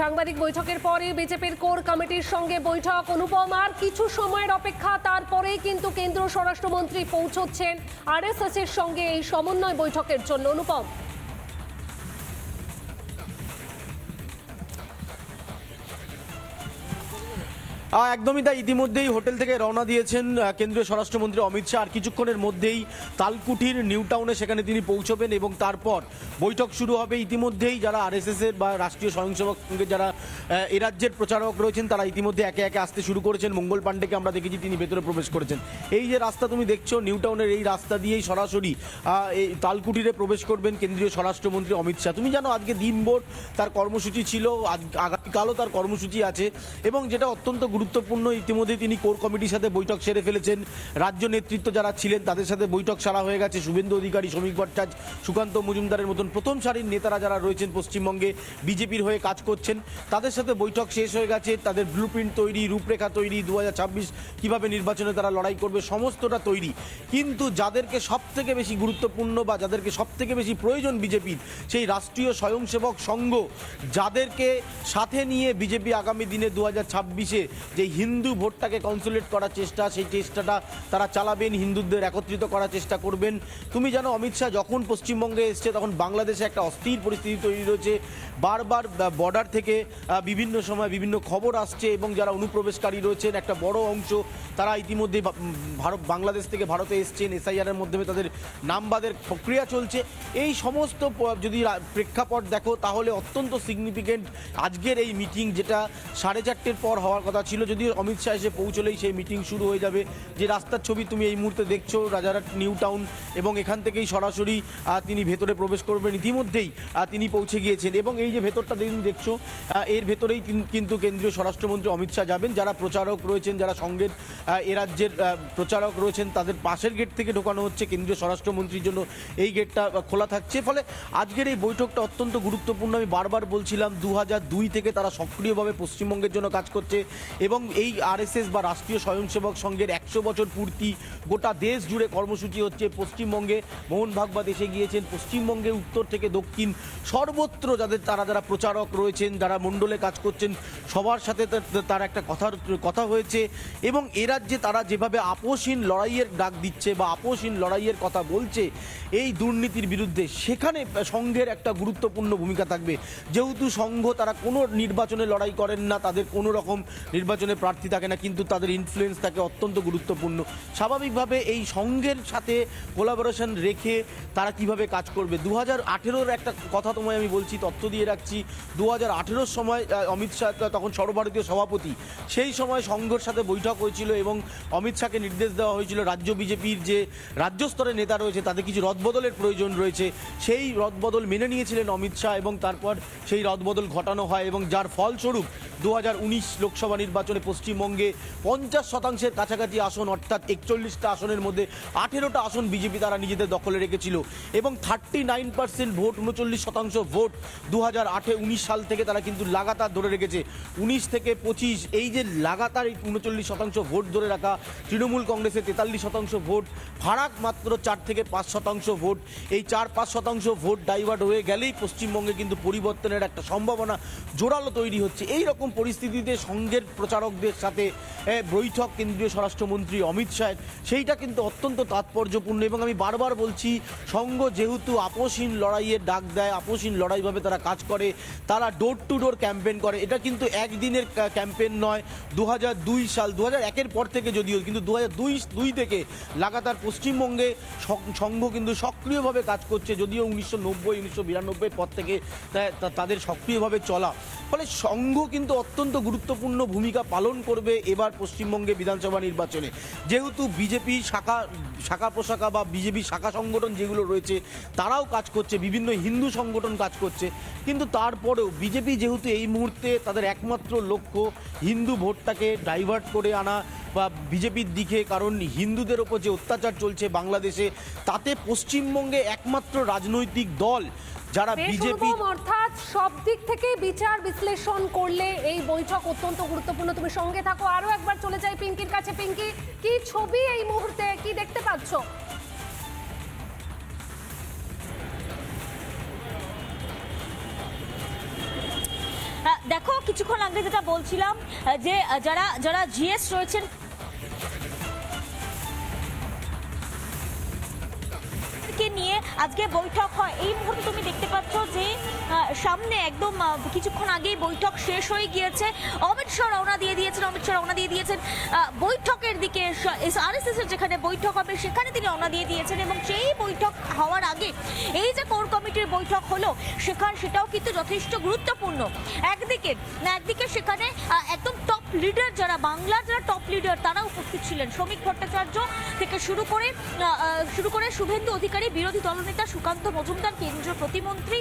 সাংবাদিক বৈঠকের পরে বিজেপির কোর কমিটির সঙ্গে বৈঠক। অনুপম, আর কিছু সময়ের অপেক্ষা তারপরে কিন্তু কেন্দ্র স্বরাষ্ট্রমন্ত্রী পৌঁছচ্ছেন। আরএসএস এর সঙ্গে এই সমন্বয় বৈঠকের জন্য। অনুপম। একদমই তাই, ইতিমধ্যেই হোটেল থেকে রওনা দিয়েছেন কেন্দ্রীয় স্বরাষ্ট্রমন্ত্রী অমিত শাহ। আর কিছুক্ষণের মধ্যেই তালকুঠির নিউ টাউনে সেখানে তিনি পৌঁছবেন এবং তারপর বৈঠক শুরু হবে। ইতিমধ্যেই যারা আরএসএস এর বা রাষ্ট্রীয় স্বয়ংসেবক যারা এ রাজ্যের প্রচারক রয়েছেন, তারা ইতিমধ্যে একে একে আসতে শুরু করেছেন। মঙ্গল পাণ্ডেকে আমরা দেখেছি, তিনি ভেতরে প্রবেশ করেছেন। এই যে রাস্তা তুমি দেখছ, নিউ টাউনের এই রাস্তা দিয়েই সরাসরি এই তালকুঠিরে প্রবেশ করবেন কেন্দ্রীয় স্বরাষ্ট্রমন্ত্রী অমিত শাহ। তুমি জানো, আজকে দিনভর তার কর্মসূচি ছিল আগামীকালও তার কর্মসূচি আছে এবং যেটা অত্যন্ত গুরুত্বপূর্ণ। ইতিমধ্যে তিনি কোর কমিটির সাথে বৈঠক সেরে ফেলেছেন। রাজ্য নেতৃত্ব যারা ছিলেন, তাদের সাথে বৈঠক সারা হয়ে গেছে। শুভেন্দু অধিকারী, শ্রমিক ভট্টাচার্য, সুকান্ত মজুমদারের মতন প্রথম সারির নেতারা যারা রয়েছেন পশ্চিমবঙ্গে, বিজেপির হয়ে কাজ করছেন, তাদের সাথে বৈঠক শেষ হয়ে গেছে। তাদের ব্লুপ্রিন্ট তৈরি, রূপরেখা তৈরি দু কীভাবে নির্বাচনে তারা লড়াই করবে, সমস্তটা তৈরি। কিন্তু যাদেরকে সব থেকে বেশি গুরুত্বপূর্ণ বা যাদেরকে সব থেকে বেশি প্রয়োজন বিজেপির, সেই রাষ্ট্রীয় স্বয়ংসেবক সংঘ, যাদেরকে সাথে নিয়ে বিজেপি আগামী দিনে দু হাজার ছাব্বিশে যে হিন্দু ভোটটাকে কনসুলেট করার চেষ্টা, সেই চেষ্টাটা তারা চালাবেন, হিন্দুদের একত্রিত করার চেষ্টা করবেন। তুমি জানো, অমিত শাহ যখন পশ্চিমবঙ্গে এসছে, তখন বাংলাদেশে একটা অস্থির পরিস্থিতি তৈরি রয়েছে বারবার বর্ডার থেকে বিভিন্ন সময় বিভিন্ন খবর আসছে এবং যারা অনুপ্রবেশকারী রয়েছেন, একটা বড় অংশ, তারা ইতিমধ্যে ভারত, বাংলাদেশ থেকে ভারতে এসছেন। এসআইআর এর মাধ্যমে তাদের নামবাদের প্রক্রিয়া চলছে। এই সমস্ত যদি প্রেক্ষাপট দেখো, তাহলে অত্যন্ত সিগনিফিকেন্ট আজকের এই মিটিং যেটা সাড়ে চারটের পর হওয়ার কথা ছিল। যদি অমিত শাহ এসে পৌঁছলেই সেই মিটিং শুরু হয়ে যাবে। যে রাস্তার ছবি তুমি এই মুহূর্তে দেখছ, রাজারহাট, নিউ টাউন এবং এখান থেকেই সরাসরি তিনি ভেতরে প্রবেশ করবেন। ইতিমধ্যেই তিনি পৌঁছে গিয়েছেন এবং এই যে ভেতরটা তুমি দেখছ এর ভেতরেই কিন্তু কেন্দ্রীয় স্বরাষ্ট্রমন্ত্রী অমিত শাহ যাবেন। যারা প্রচারক রয়েছেন, যারা সঙ্গের এ রাজ্যের প্রচারক রয়েছেন, তাদের পাশের গেট থেকে ঢোকানো হচ্ছে কেন্দ্রীয় স্বরাষ্ট্রমন্ত্রীর জন্য। এই গেটটা খোলা থাকছে। ফলে আজকের এই বৈঠকটা অত্যন্ত গুরুত্বপূর্ণ। আমি বারবার বলছিলাম দু থেকে তারা সক্রিয়ভাবে পশ্চিমবঙ্গের জন্য কাজ করছে। এবং এই আরএসএস বা রাষ্ট্রীয় স্বয়ংসেবক সংঘের একশো বছর পূর্তি গোটা দেশ জুড়ে কর্মসূচি হচ্ছে পশ্চিমবঙ্গে। মোহন ভাগবত এসে গিয়েছেন পশ্চিমবঙ্গে উত্তর থেকে দক্ষিণ। সর্বত্র যাদের তারা যারা প্রচারক রয়েছেন, যারা মণ্ডলে কাজ করছেন, সবার সাথে তার- একটা কথার কথা হয়েছে এবং এ রাজ্যে তারা যেভাবে আপোষহীন লড়াইয়ের ডাক দিচ্ছে বা আপোষহীন লড়াইয়ের কথা বলছে, এই দুর্নীতির বিরুদ্ধে সেখানে সংঘের একটা গুরুত্বপূর্ণ ভূমিকা থাকবে। যেহেতু সংঘ তারা কোনো নির্বাচনে লড়াই করেন না, তাদের কোনো রকম নির্বাচনে প্রার্থী থাকে না, কিন্তু তাদের ইনফ্লুয়েন্স থাকে অত্যন্ত গুরুত্বপূর্ণ। স্বাভাবিকভাবে এই সংঘের সাথে কোলাবোরেশন রেখে তারা কীভাবে কাজ করবে? দু হাজার একটা কথা তোমায় আমি বলছি, তথ্য দিয়ে রাখছি। দু হাজার সময় অমিত শাহ তখন সর্বভারতীয় সভাপতি। সেই সময় সংঘের সাথে বৈঠক হয়েছিল এবং অমিত শাহকে নির্দেশ দেওয়া হয়েছিল রাজ্য বিজেপির যে রাজ্য স্তরের নেতা রয়েছে, তাদের কিছু রদবদলের প্রয়োজন রয়েছে। সেই রদবদল মেনে নিয়েছিলেন অমিত শাহ এবং তারপর সেই রদবদল ঘটানো হয় এবং যার ফলস্বরূপ দু হাজার উনিশ লোকসভা নির্বাচনে পশ্চিমবঙ্গে পঞ্চাশ শতাংশের কাছাকাছি আসন, অর্থাৎ একচল্লিশটা আসনের মধ্যে আঠেরোটা আসন বিজেপি তারা নিজেদের দখলে রেখেছিল এবং থার্টি নাইন পার্সেন্ট ভোট, উনচল্লিশ শতাংশ ভোট দু হাজার আঠে উনিশ সাল থেকে তারা কিন্তু লাগাতার ধরে রেখেছে। উনিশ থেকে পঁচিশ, এই যে লাগাতার উনচল্লিশ শতাংশ ভোট ধরে রাখা, তৃণমূল কংগ্রেসের তেতাল্লিশ শতাংশ ভোট, ফারাক মাত্র চার থেকে পাঁচ শতাংশ ভোট, এই চার পাঁচ শতাংশ ভোট ডাইভার্ট হয়ে গেলেই পশ্চিমবঙ্গে কিন্তু পরিবর্তনের একটা সম্ভাবনা জোরালো তৈরি হচ্ছে। এই রকম পরিস্থিতিতে সংঘের প্রচারকদের সাথে বৈঠক কেন্দ্রীয় স্বরাষ্ট্রমন্ত্রী অমিত শাহের সেইটা কিন্তু অত্যন্ত তাৎপর্যপূর্ণ এবং আমি বারবার বলছি সংঘ যেহেতু আপোষহীন লড়াইয়ের ডাক দেয়, আপোষহীন লড়াইভাবে তারা কাজ করে, তারা ডোর টু ডোর ক্যাম্পেন করে। এটা কিন্তু একদিনের ক্যাম্পেন নয় দু সাল দু হাজার একের পর থেকে যদিও, কিন্তু দু দুই থেকে লাগাতার পশ্চিমবঙ্গে সংঘ কিন্তু সক্রিয়ভাবে কাজ করছে, যদিও উনিশশো নব্বই, উনিশশো বিরানব্বই পর থেকে তাদের সক্রিয়ভাবে চলা। ফলে সংঘ কিন্তু অত্যন্ত গুরুত্বপূর্ণ ভূমিকা পালন করবে এবার পশ্চিমবঙ্গে বিধানসভা নির্বাচনে। যেহেতু বিজেপি শাখা শাখা প্রশাখা বা বিজেপি শাখা সংগঠন যেগুলো রয়েছে, তারাও কাজ করছে, বিভিন্ন হিন্দু সংগঠন কাজ করছে। কিন্তু তারপরেও বিজেপি যেহেতু এই মুহূর্তে তাদের একমাত্র লক্ষ্য হিন্দু ভোটটাকে ডাইভার্ট করে আনা বা বিজেপির দিকে, কারণ হিন্দুদের ওপর যে অত্যাচার চলছে বাংলাদেশে, তাতে পশ্চিমবঙ্গে একমাত্র রাজনৈতিক দল যারা বিজেপি অর্থাৎ সব দিক থেকে বিচার বিশ্লেষণ করলে এই বৈঠক অত্যন্ত গুরুত্বপূর্ণ। তুমি সঙ্গে থাকো আরও একবার চলে যাই পিঙ্কির কাছে। পিঙ্কি কি ছবি এই মুহূর্তে? কি দেখতে পাচ্ছ? দেখো কিছুক্ষণ আগে যেটা বলছিলাম যে যারা যারা জিএস রয়েছেন আজকে বৈঠক হয়। এই মুহূর্তে তুমি দেখতে পাচ্ছ যে সামনে একদম কিছুক্ষণ আগেই বৈঠক শেষ হয়ে গিয়েছে। অমিত শাহ রওনা দিয়ে দিয়েছেন, অমিত শাহ রওনা দিয়ে দিয়েছেন। বৈঠকের দিকে আর এস এর যেখানে বৈঠক হবে, সেখানে তিনি রওনা দিয়ে দিয়েছেন এবং সেই বৈঠক হওয়ার আগে এই যে কোর কমিটির বৈঠক হলো, সেখান সেটাও কিন্তু যথেষ্ট গুরুত্বপূর্ণ। একদিকে একদিকে সেখানে একদম টপ লিডার যারা, বাংলার যারা টপ লিডার তারা উপস্থিত ছিলেন। শ্রমিক ভট্টাচার্য থেকে শুরু করে শুরু করে শুভেন্দু অধিকারী, বিরোধী দলনেতা সুকান্ত মজুমদার, কেন্দ্রীয় প্রতিমন্ত্রী,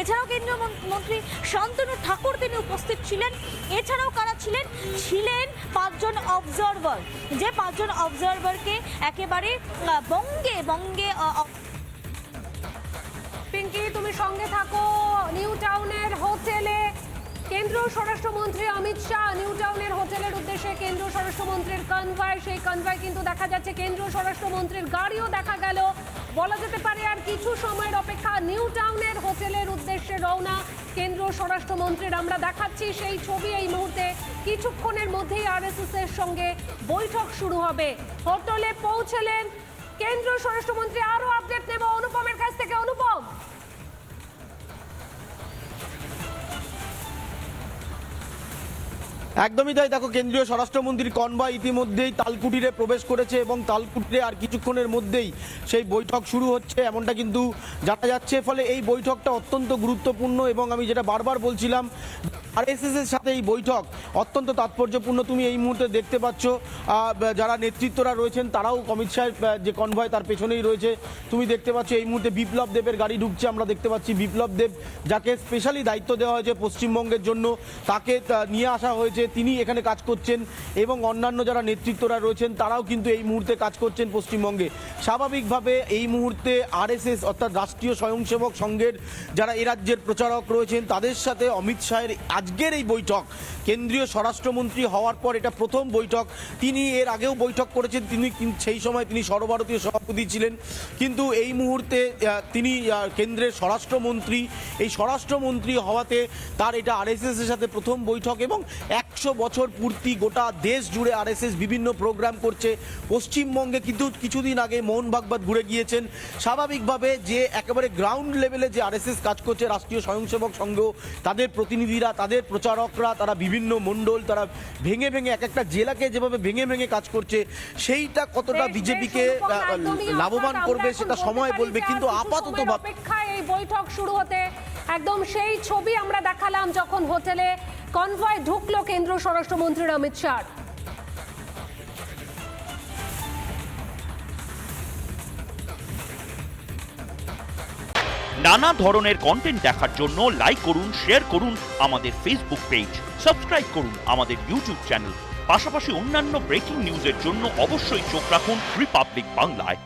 এছাড়াও কেন্দ্রীয় মন্ত্রী শান্তনু ঠাকুর তিনি উপস্থিত ছিলেন। এছাড়াও কারা ছিলেন? ছিলেন পাঁচজন অবজারভার যে পাঁচজন অবজারভারকে একেবারে বঙ্গে বঙ্গে সঙ্গে থাকো। নিউ টাউনের হোটেলে কেন্দ্রীয় স্বরাষ্ট্রমন্ত্রী অমিত শাহ। নিউ টাউনের হোটেলের উদ্দেশ্যে কেন্দ্রীয় স্বরাষ্ট্রমন্ত্রীর কনভয় সেই কনভয় কিন্তু দেখা যাচ্ছে, কেন্দ্রীয় স্বরাষ্ট্রমন্ত্রীর গাড়িও দেখা গেল। বলা যেতে পারে আর কিছু সময়ের অপেক্ষা নিউ টাউনের হোটেলের উদ্দেশ্যে রওনা কেন্দ্রীয় স্বরাষ্ট্রমন্ত্রীর। আমরা দেখাচ্ছি সেই ছবি এই মুহূর্তে। কিছুক্ষণের মধ্যেই আরএসএস এর সঙ্গে বৈঠক শুরু হবে। হোটেলে পৌঁছলেন কেন্দ্রীয় স্বরাষ্ট্রমন্ত্রী। আরও আপডেট নেব অনুপমের কাছ একদমই তাই। দেখো, কেন্দ্রীয় স্বরাষ্ট্রমন্ত্রী কনভয় ইতিমধ্যেই তালকুটিরে প্রবেশ করেছে এবং তালকুটিরে আর কিছুক্ষণের মধ্যেই সেই বৈঠক শুরু হচ্ছে, এমনটা কিন্তু জানা যাচ্ছে। ফলে এই বৈঠকটা অত্যন্ত গুরুত্বপূর্ণ এবং আমি যেটা বারবার বলছিলাম আরএসএস এর সাথে এই বৈঠক অত্যন্ত তাৎপর্যপূর্ণ। তুমি এই মুহূর্তে দেখতে পাচ্ছ যারা নেতৃত্বরা রয়েছেন তারাও অমিত শাহের যে কনভয় তার পেছনেই রয়েছে। তুমি দেখতে পাচ্ছ এই মুহূর্তে বিপ্লব দেবের গাড়ি ঢুকছে, আমরা দেখতে পাচ্ছি বিপ্লব দেব যাকে স্পেশালি দায়িত্ব দেওয়া হয়েছে পশ্চিমবঙ্গের জন্য, তাকে নিয়ে আসা হয়েছে, তিনি এখানে কাজ করছেন এবং অন্যান্য যারা নেতৃত্বরা রয়েছেন তারাও কিন্তু এই মুহূর্তে কাজ করছেন পশ্চিমবঙ্গে। স্বাভাবিকভাবে এই মুহূর্তে আরএসএস অর্থাৎ রাষ্ট্রীয় স্বয়ংসেবক সংঘের যারা এ রাজ্যের প্রচারক রয়েছেন, তাদের সাথে অমিত শাহের আজকের এই বৈঠক। কেন্দ্রীয় স্বরাষ্ট্রমন্ত্রী হওয়ার পর এটা প্রথম বৈঠক। তিনি এর আগেও বৈঠক করেছেন, তিনি সেই সময় তিনি সর্বভারতীয় সভাপতি ছিলেন। কিন্তু এই মুহূর্তে তিনি কেন্দ্রের স্বরাষ্ট্রমন্ত্রী। এই স্বরাষ্ট্রমন্ত্রী হওয়াতে তার এটা আরএসএস এর সাথে প্রথম বৈঠক এবং একশো বছর পূর্তি গোটা দেশ জুড়ে আরএসএস বিভিন্ন প্রোগ্রাম করছে। পশ্চিমবঙ্গে কিন্তু কিছুদিন আগে মোহন ভাগবত ঘুরে গিয়েছেন। স্বাভাবিকভাবে যে একেবারে গ্রাউন্ড লেভেলে যে আরএসএস কাজ করছে রাষ্ট্রীয় স্বয়ংসেবক সংঘ তাদের প্রতিনিধিরা তাদের প্রচারকরা তারা বিভিন্ন মণ্ডল তারা ভেঙে ভেঙে এক একটা জেলাকে যেভাবে ভেঙে ভেঙে কাজ করছে সেইটা কতটা বিজেপিকে লাভবান করবে সেটা সময় বলবে কিন্তু আপাতত এই বৈঠক শুরু হতে একদম সেই ছবি আমরা দেখালাম যখন হোটেলে কনভয় ঢুকলো কেন্দ্র স্বরাষ্ট্রমন্ত্রী অমিত শাহ। নানা ধরনের কন্টেন্ট দেখার জন্য লাইক করুন শেয়ার করুন আমাদের ফেসবুক পেজ সাবস্ক্রাইব করুন আমাদের ইউটিউব চ্যানেল পাশাপাশি অন্যান্য ব্রেকিং নিউজের জন্য অবশ্যই চোখ রাখুন রিপাবলিক বাংলায়